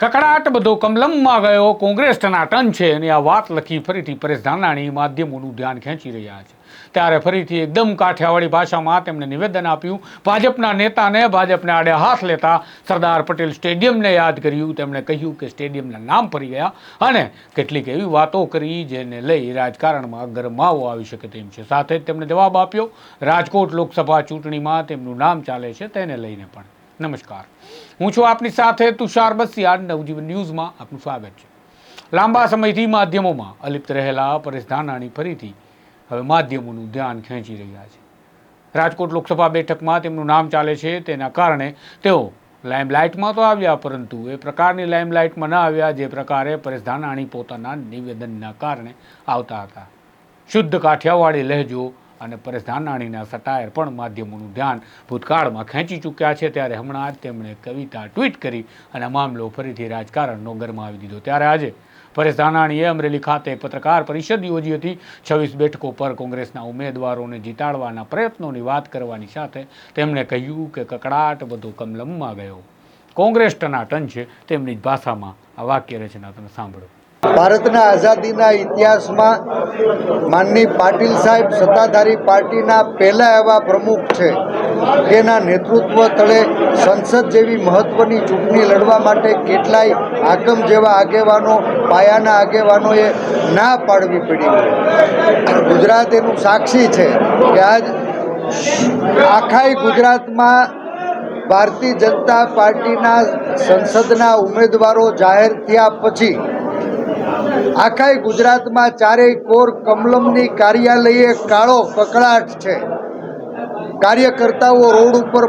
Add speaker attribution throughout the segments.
Speaker 1: કકડાટ બધો કમલમમાં ગયો કોંગ્રેસ ટનાટન છે અને આ વાત લખી ફરીથી પરેશ ધાનાણી માધ્યમોનું ધ્યાન ખેંચી રહ્યા છે. ત્યારે ફરીથી એકદમ કાઠિયાવાડી ભાષામાં તેમણે નિવેદન આપ્યું. ભાજપના નેતાને ભાજપને આડે હાથ લેતા સરદાર પટેલ સ્ટેડિયમને યાદ કર્યું. તેમણે કહ્યું કે સ્ટેડિયમના નામ ફરી ગયા અને કેટલીક એવી વાતો કરી જેને લઈ રાજકારણમાં ગરમાવો આવી શકે તેમ છે. સાથે જ તેમણે જવાબ આપ્યો, રાજકોટ લોકસભા ચૂંટણીમાં તેમનું નામ ચાલે છે તેને લઈને પણ. નમસ્કાર. હું છું આપની સાથે તુષાર બસિયા નવજીવન ન્યૂઝમાં આપનું સ્વાગત છે. લાંબા સમયથી માધ્યમોમાં અલિપ્ત રહેલા પરેશ ધાનાણી ફરીથી હવે માધ્યમોનું ધ્યાન ખેંચી રહ્યા છે. રાજકોટ લોકસભા બેઠકમાં તેમનું નામ ચાલે છે, તેના કારણે તેઓ લાઇમલાઇટમાં તો આવ્યા, પરંતુ એ પ્રકારની લાઇમલાઇટમાં ન આવ્યા, જે પ્રકારે પરેશ ધાનાણી પોતાના નિવેદનના કારણે આવતા હતા. શુદ્ધ કાઠિયાવાડી લહેજો અને પરેશ ધાનાણીના સટાયર પણ માધ્યમોનું ધ્યાન ભૂતકાળમાં ખેંચી ચૂક્યા છે. ત્યારે હમણાં જ તેમણે કવિતા ટ્વીટ કરી અને મામલો ફરીથી રાજકારણનો ગરમાવી દીધો. ત્યારે આજે પરેશ ધાનાણીએ અમરેલી ખાતે પત્રકાર પરિષદ યોજી હતી. છવ્વીસ બેઠકો પર કોંગ્રેસના ઉમેદવારોને જીતાડવાના પ્રયત્નોની વાત કરવાની સાથે તેમણે કહ્યું કે કકડાટ બધો કમલમમાં ગયો. કોંગ્રેસ ટનાટન છે. તેમની જ ભાષામાં આ વાક્ય રચના તમે સાંભળો.
Speaker 2: ભારતના આઝાદીના ઇતિહાસમાં માનની પાટીલ સાહેબ સત્તાધારી પાર્ટીના પહેલા એવા પ્રમુખ છે તેના નેતૃત્વ તળે સંસદ જેવી મહત્વની ચૂંટણી લડવા માટે કેટલાય આગમ જેવા આગેવાનો, પાયાના આગેવાનોએ ના પાડવી પડી. ગુજરાત એનું સાક્ષી છે કે આજ આખાય ગુજરાતમાં ભારતીય જનતા પાર્ટીના સંસદના ઉમેદવારો જાહેર થયા પછી આખાય ગુજરાતમાં ચારેય કોર કમલમની કાર્યાલયે કાળો કકળાટ છે. કાર્યકર્તાઓ રોડ ઉપર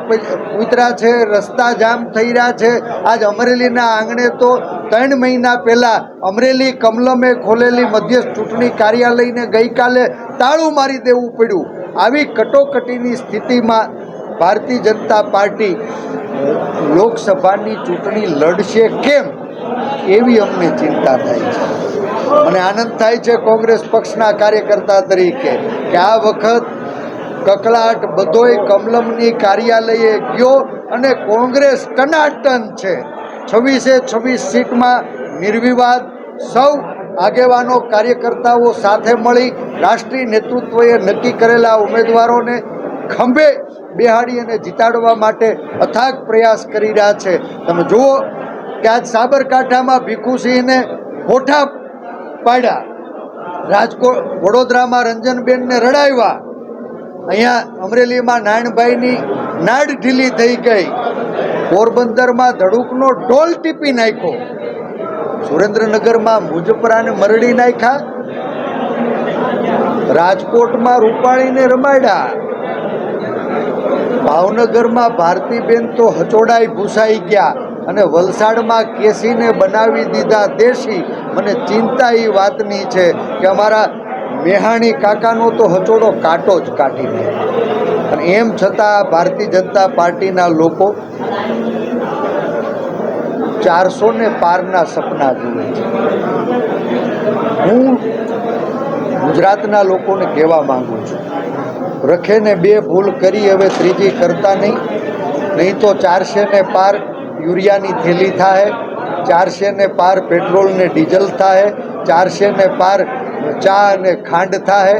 Speaker 2: ઉતર્યા છે, રસ્તા જામ થઈ રહ્યા છે. આજ અમરેલીના આંગણે તો ત્રણ મહિના પહેલાં અમરેલી કમલમે ખોલેલી મધ્યસ્થ ચૂંટણી કાર્યાલયને ગઈકાલે તાળું મારી દેવું પડ્યું. આવી કટોકટીની સ્થિતિમાં ભારતીય જનતા પાર્ટી લોકસભાની ચૂંટણી લડશે કેમ? એવી અમને ચિંતા થાય છે. મને આનંદ થાય છે કોંગ્રેસ પક્ષના કાર્યકર્તા તરીકે કે આ વખત કકળાટ બધોય કમલમની કાર્યાલયે ગયો અને કોંગ્રેસ ટનાટન છે. છવ્વીસે છવ્વીસ સીટમાં નિર્વિવાદ સૌ આગેવાનો કાર્યકર્તાઓ સાથે મળી રાષ્ટ્રીય નેતૃત્વએ નક્કી કરેલા ઉમેદવારોને ખંભે બેહાડી અને જીતાડવા માટે અથાગ પ્રયાસ કરી રહ્યા છે. તમે જુઓ કે આજ સાબરકાંઠામાં ભીખુસિંહને હોઠા પાડ્યા. રાજકોટ વડોદરામાં રંજનબેનને રડાવ્યા. અહીંયા અમરેલીમાં નારાયણભાઈની નાડ ઢીલી થઈ ગઈ. પોરબંદરમાં ધડુકનો ઢોલ ટીપી નાખ્યો. સુરેન્દ્રનગરમાં મુજપરાને મરડી નાખ્યા. રાજકોટમાં રૂપાણીને રમાડ્યા. ભાવનગરમાં ભારતીબેન તો હચોડાઈ ભૂસાઈ ગયા. અને વલસાડમાં કેસીને બનાવી દીધા દેશી. મને ચિંતા એ વાતની છે કે અમારા મેહાણી કાકાનો તો હચોડો કાંટો જ કાઢી દે અને એમ છતાં ભારતીય જનતા પાર્ટીના લોકો ચારસો ને પારના સપના જુએ છે. હું ગુજરાતના લોકોને કહેવા માંગુ છું, રખેને બે ભૂલ કરી, હવે ત્રીજી કરતા નહીં. નહીં તો ચારસે ને પાર યુરિયાની થેલી થાય, ચારસે ને પાર પેટ્રોલ ને ડીઝલ થાય, ચારસે ને પાર ચા અને ખાંડ થાય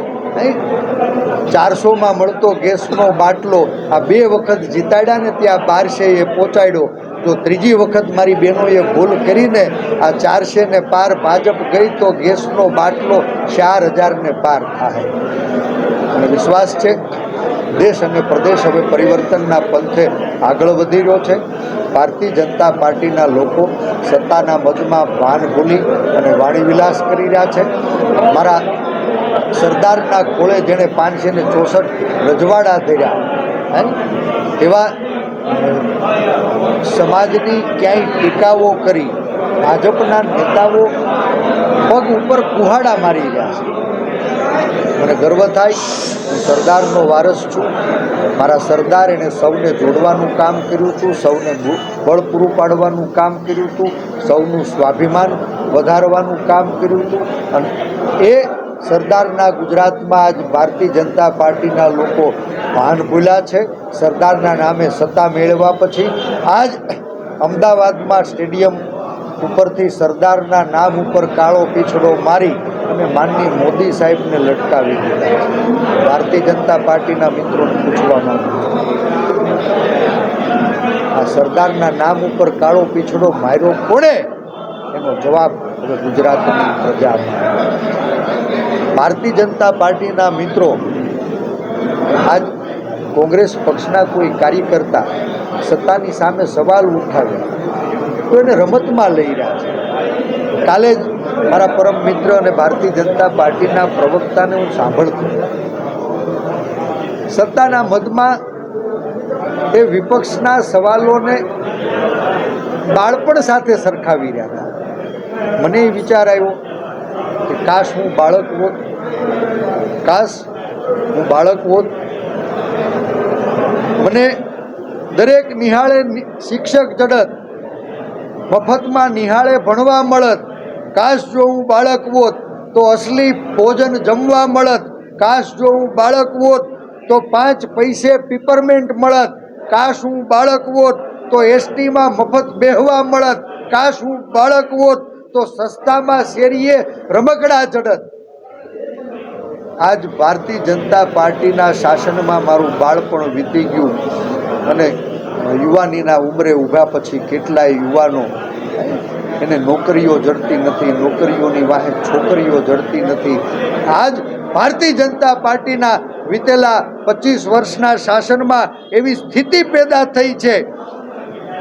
Speaker 2: ચારસોમાં મળતો ગેસનો બાટલો આ બે વખત જીતાડ્યા ને ત્યાં બારસે એ પહોંચાડ્યો. તો ત્રીજી વખત મારી બહેનોએ ભૂલ કરીને આ ચારસે ને પાર ભાજપ ગઈ તો ગેસનો બાટલો ચાર હજારને પાર થાય. અને વિશ્વાસ છે. દેશ અને પ્રદેશ હવે પરિવર્તનના પંથે આગળ વધી રહ્યો છે. ભારતીય જનતા પાર્ટીના લોકો સત્તાના મધમાં ભાન ભૂલી અને વાણીવિલાસ કરી રહ્યા છે. મારા સરદારના ખોળે જેણે પાંચસો ને ચોસઠ રજવાડા ધર્યા એવા સમાજની ક્યાંય ટીકાઓ કરી ભાજપના નેતાઓ પગ ઉપર કુહાડા મારી રહ્યા છે. મને ગર્વ થાય, હું સરદારનો વારસ છું. મારા સરદાર એણે સૌને જોડવાનું કામ કર્યું હતું, સૌને બળ પૂરું પાડવાનું કામ કર્યું હતું, સૌનું સ્વાભિમાન વધારવાનું કામ કર્યું હતું. અને એ સરદારના ગુજરાતમાં આજ ભારતીય જનતા પાર્ટીના લોકો ભાન ભૂલ્યા છે. સરદારના નામે સત્તા મેળવ્યા પછી આજ અમદાવાદમાં સ્ટેડિયમ ઉપરથી સરદારના નામ ઉપર કાળો પીછડો મારી અને માનની મોદી સાહેબને લટકાવી દીધા. ભારતીય જનતા પાર્ટીના મિત્રોને પૂછવા માંગુ આ સરદારના નામ ઉપર કાળો પીછડો માર્યો કોણે? એનો જવાબ હવે ગુજરાતની પ્રજા ભારતીય જનતા પાર્ટીના મિત્રો, આજ કોંગ્રેસ પક્ષના કોઈ કાર્યકર્તા સત્તાની સામે સવાલ ઉઠાવે તો એને રમતમાં લઈ રહ્યા છે. કાલે જ મારા પરમ મિત્ર અને ભારતીય જનતા પાર્ટીના પ્રવક્તાને હું સાંભળતો. સત્તાના મદમાં એ વિપક્ષના સવાલોને બાળપણ સાથે સરખાવી રહ્યા હતા. મને એ વિચાર આવ્યો કે કાશ હું બાળક હોત, કાશ હું બાળક હોત. મને દરેક નિહાળે શિક્ષક જડત મફતમાં નિહાળે ભણવા મળત. કાશ જો હું બાળક હોત તો અસલી ભોજન જમવા મળત. કાશ જો હું બાળક હોત તો પાંચ પૈસે પીપરમેન્ટ મળત. કાશ હું બાળક હોત તો એસટીમાં મફત બેહવા મળત. કાશ હું બાળક હોત તો સસ્તામાં શેરીએ રમકડા ચડત. આજ ભારતીય જનતા પાર્ટીના શાસનમાં મારું બાળપણ વીતી ગયું અને યુવાનીના ઉંમરે ઊભા પછી કેટલાય યુવાનો, એને નોકરીઓ જડતી નથી, નોકરીઓની વાહે છોકરીઓ જડતી નથી. આજ ભારતીય જનતા પાર્ટીના વીતેલા પચીસ વર્ષના શાસનમાં એવી સ્થિતિ પેદા થઈ છે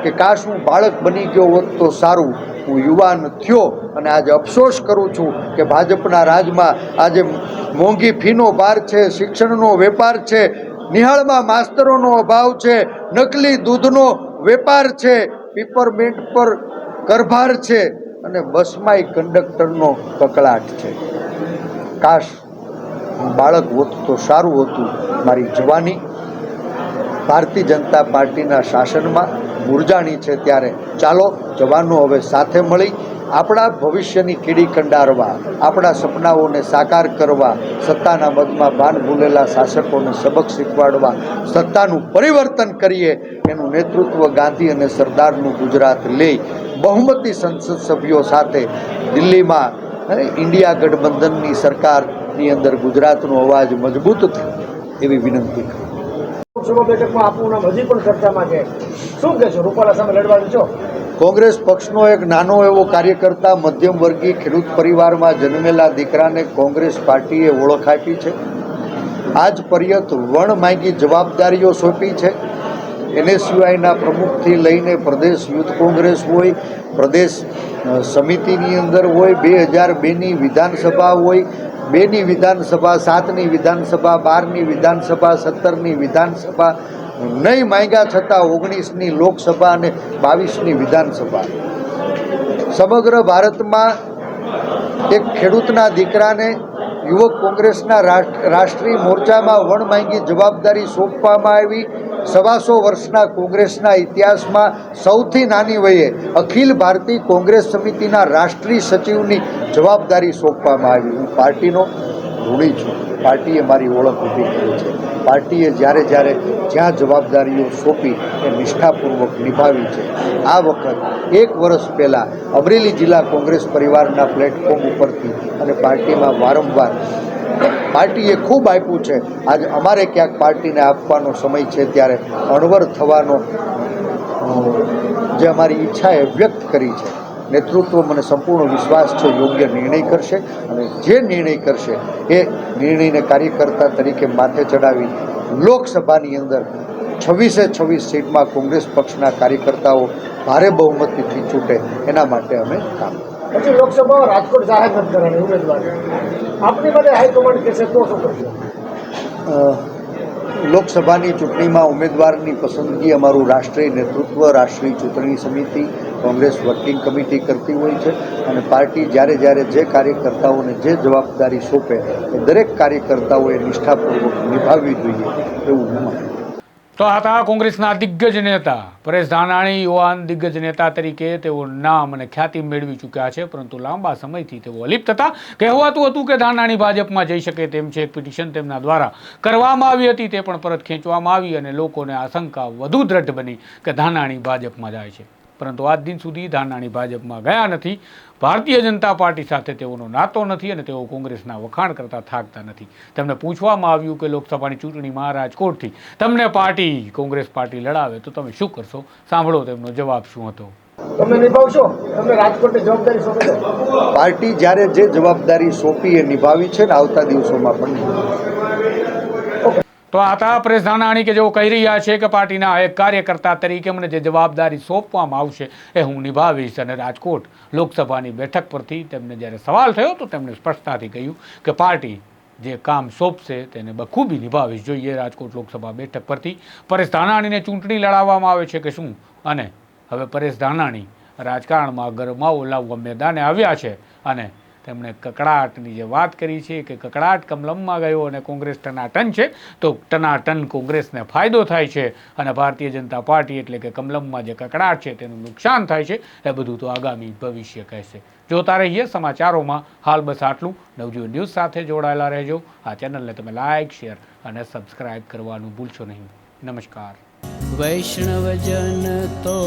Speaker 2: કે કાશ હું બાળક બની ગયો હોત તો સારું. હું યુવાન થયો અને આજે અફસોસ કરું છું કે ભાજપના રાજમાં આજે મોંઘી ફીનો ભાર છે, શિક્ષણનો વેપાર છે નિહાળમાં માસ્તરોનો અભાવ છે, નકલી દૂધનો વેપાર છે પીપરમેન્ટ પર કરભાર છે અને બસમાંય કંડક્ટરનો કકળાટ છે. કાશ બાળક હોત તો સારું હતું મારી જવાની. ભારતીય જનતા પાર્ટીના શાસનમાં મૂરજાણી છે ત્યારે ચાલો જવાનો હવે સાથે મળી આપણા ભવિષ્યની કીડી કંડારવા, આપણા સપનાઓને સાકાર કરવા, સત્તાના મદમાં ભાન ભૂલેલા શાસકોને સબક શીખવાડવા, સત્તાનું પરિવર્તન કરીએ, એનું નેતૃત્વ ગાંધી અને સરદારનું ગુજરાત લે. બહુમતી સંસદ સભ્યો સાથે દિલ્હીમાં ઇન્ડિયા ગઠબંધનની સરકારની અંદર ગુજરાતનો અવાજ મજબૂત થાય. એવી વિનંતી કરું.
Speaker 3: લોકસભા બેઠકમાં આપનું નામ હજી પણ ચર્ચામાં છે. શું કહેશો? રૂપાલા સામે લડવાનું છો?
Speaker 2: કોંગ્રેસ પક્ષનો એક નાનો એવો કાર્યકર્તા મધ્યમ વર્ગીય ખેડૂત પરિવારમાં જન્મેલા દીકરાને કોંગ્રેસ પાર્ટીએ ઓળખ આપી છે. આજ પર્યત વણ માંગી જવાબદારીઓ સોંપી છે. એનએસયુઆઈના પ્રમુખથી લઈને પ્રદેશ યુથ કોંગ્રેસ હોય, પ્રદેશ સમિતિની અંદર હોય, બે હજાર બેની વિધાનસભા હોય બેની વિધાનસભા, સાતની વિધાનસભા, બારની વિધાનસભા, સત્તરની વિધાનસભા, નહીં માંગ્યા છતાં ઓગણીસની લોકસભા અને બાવીસની વિધાનસભા. સમગ્ર ભારતમાં એક ખેડૂતના દીકરાને યુવક કોંગ્રેસના રાષ્ટ્રીય મોરચામાં વણ માંગી જવાબદારી સોંપવામાં આવી. સવાસો વર્ષના કોંગ્રેસના ઇતિહાસમાં સૌથી નાની વયે અખિલ ભારતીય કોંગ્રેસ સમિતિના રાષ્ટ્રીય સચિવની જવાબદારી સોંપવામાં આવી. હું પાર્ટીનો ઋણી છું. પાર્ટીએ મારી ઓળખ ઊભી કરી છે. પાર્ટીએ જ્યારે જ્યારે જ્યાં જવાબદારીઓ સોંપી એ નિષ્ઠાપૂર્વક નિભાવી છે. આ વખત એક વર્ષ પહેલાં અમરેલી જિલ્લા કોંગ્રેસ પરિવારના પ્લેટફોર્મ ઉપરથી અને પાર્ટીમાં વારંવાર પાર્ટીએ ખૂબ આપ્યું છે. આજે અમારે ક્યાંક પાર્ટીને આપવાનો સમય છે ત્યારે અણવર થવાનો જે અમારી ઈચ્છા એ વ્યક્ત કરી છે. નેતૃત્વ મને સંપૂર્ણ વિશ્વાસ છે, યોગ્ય નિર્ણય કરશે અને જે નિર્ણય કરશે એ નિર્ણયને કાર્યકર્તા તરીકે માથે ચડાવી લોકસભાની અંદર છવ્વીસે છવ્વીસ સીટમાં કોંગ્રેસ પક્ષના કાર્યકર્તાઓ ભારે બહુમતીથી ચૂંટે એના માટે અમે કામ
Speaker 3: પછી લોકસભામાં રાજકોટ જાહેર નથી કરવાની ઉમેદવારી આપની બધે હાઈકમાન્ડ કહેશે તો શું કરશો
Speaker 2: લોકસભાની ચૂંટણીમાં ઉમેદવારની પસંદગી અમારું રાષ્ટ્રીય નેતૃત્વ, રાષ્ટ્રીય ચૂંટણી સમિતિ, કોંગ્રેસ વર્કિંગ કમિટી કરતી હોય છે અને પાર્ટી જ્યારે જ્યારે જે કાર્યકર્તાઓને જે જવાબદારી સોંપે એ દરેક કાર્યકર્તાઓએ નિષ્ઠાપૂર્વક નિભાવવી જોઈએ એવું હું માનું.
Speaker 1: તો આ હતા કોંગ્રેસના દિગ્ગજ નેતા. પરેશ ધાનાણી, યુવાન દિગ્ગજ નેતા તરીકે તેઓ નામ અને ખ્યાતિ મેળવી ચૂક્યા છે, પરંતુ લાંબા સમયથી તેઓ અલિપ્ત હતા. કહેવાતું હતું કે ધાનાણી ભાજપમાં જઈ શકે તેમ છે, એક પિટિશન તેમના દ્વારા કરવામાં આવી હતી, તે પણ પરત ખેંચવામાં આવી અને લોકોને આશંકા વધુ દ્રઢ બની કે ધાનાણી ભાજપમાં જાય છે. પરંતુ આજ દિન સુધી ધાનાણી ભાજપમાં ગયા નથી. ભારતીય જનતા પાર્ટી સાથે તેઓનો નાતો નથી અને તેઓ કોંગ્રેસના વખાણ કરતા થાકતા નથી. તેમને પૂછવામાં આવ્યું કે લોકસભાની ચૂંટણીમાં રાજકોટથી તમને પાર્ટી કોંગ્રેસ પાર્ટી લડાવે તો તમે શું કરશો? સાંભળો તેમનો જવાબ શું હતો.
Speaker 3: તમે નિભાવશો? તમે રાજકોટની જવાબદારી સોંપી
Speaker 2: પાર્ટી જ્યારે જે જવાબદારી સોંપી એ નિભાવી છે ને આવતા દિવસોમાં પણ.
Speaker 1: તો આતા પરેશ ધાનાણી કે જેઓ કહી રહ્યા છે કે પાર્ટીના એક કાર્યકર્તા તરીકે મને જે જવાબદારી સોંપવામાં આવશે એ હું નિભાવીશ અને રાજકોટ લોકસભાની બેઠક પરથી તેમને જ્યારે સવાલ થયો તો તેમણે સ્પષ્ટતાથી કહ્યું કે પાર્ટી જે કામ સોંપશે તેને બખૂબી નિભાવીશ જોઈએ રાજકોટ લોકસભા બેઠક પરથી. પરેશ ધાનાણીને ચૂંટણી લડાવવામાં આવે છે કે શું? અને હવે પરેશ ધાનાણી રાજકારણમાં ગરમાવો લાવવા મેદાને આવ્યા છે અને તેમણે કકડાટની જે વાત કરી છે કે કકડાટ કમલમમાં ગયો અને કોંગ્રેસ ટનાટન છે, તો ટનાટન કોંગ્રેસને ફાયદો થાય છે અને ભારતીય જનતા પાર્ટી એટલે કે કમલમમાં જે કકડાટ છે તેનું નુકસાન થાય છે, એ બધું તો આગામી ભવિષ્ય કહેશે. જોતા રહીએ સમાચારોમાં, હાલ બસ આટલું. નવજીવન ન્યૂઝ સાથે જોડાયેલા રહેજો. આ ચેનલને તમે લાઇક શેર અને સબસ્ક્રાઇબ કરવાનું ભૂલશો નહીં. નમસ્કાર.
Speaker 4: વૈષ્ણવજન તો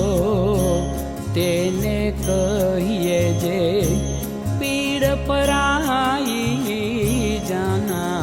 Speaker 4: તેને કહીએ જે પીડ પરાઈ જાના